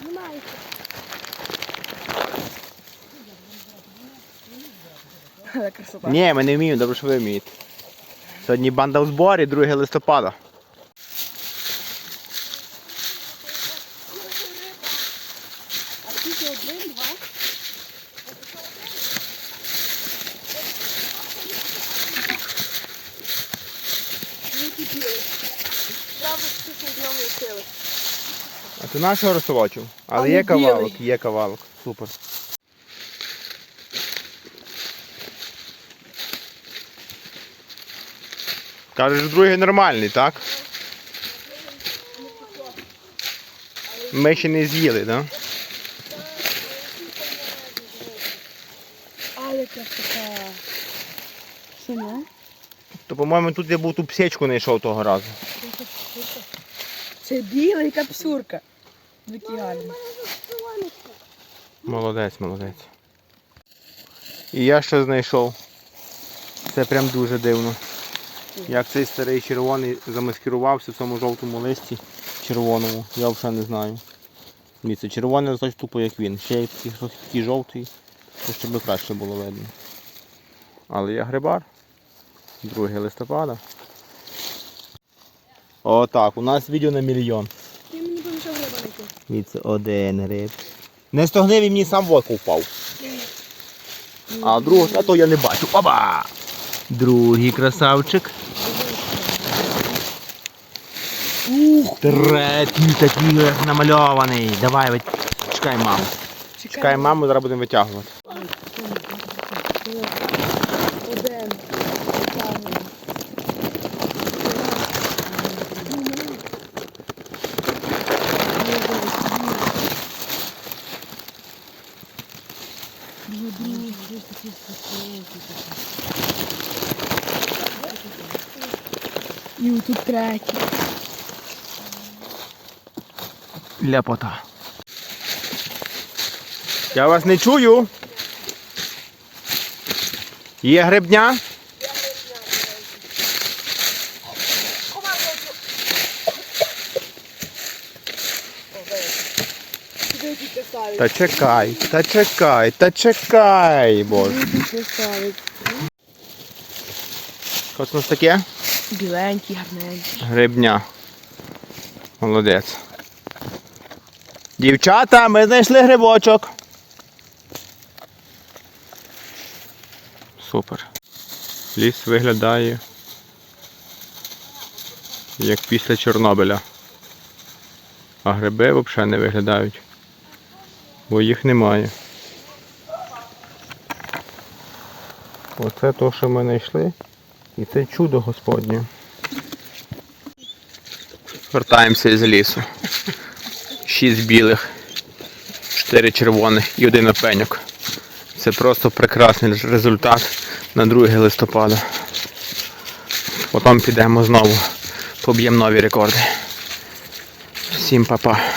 Знімайте. Красота. Ні, ми не вміємо, добре, що ви вмієте. Сьогодні банда в зборі, 2 листопада. Один, два. Правда, що з ньому лишили. А ти нашого розсовочив? Але є білий. кавалок, є кавалок. Супер. Кажеш, другий нормальний, так? Ми ще не з'їли, так? Але красота. Що не? То, по-моєму, тут я був ту псечку знайшов того разу. Це біла і капсюрка. Такі. Молодець, молодець. І я ще знайшов. Це прям дуже дивно. Як цей старий червоний замаскирувався в цьому жовтому листі червоному, я взагалі не знаю. Дивіться, червоний значить тупо як він. Ще й такий, такий жовтий, то ще би краще було видно. Але я грибар. 2 листопада. Отак, у нас відео на мільйон. Ти мені помішав риба знайти. Дивіться, один гриб. Не стогнивий мені сам в око впав. А другого, а то я не бачу. Оба! Другий красавчик. Ух! Третій такий намальований. Давай, вит... чекай маму. Чекай маму, зараз будемо витягувати. Один. І отут третій. Ляпота. Я вас не чую. Є грибня? Та чекай, та чекай, та чекай, боже. Що це у нас таке? Біленький, гарненький. Грибня. Молодець. Дівчата, ми знайшли грибочок. Супер. Ліс виглядає як після Чорнобиля. А гриби взагалі не виглядають. Бо їх немає. Оце то, що ми знайшли. І це чудо Господнє. Вертаємося із лісу. Шість білих, чотири червоних і один опеньок. Це просто прекрасний результат на 2 листопада. Потім підемо знову, поб'ємо нові рекорди. Всім па-па.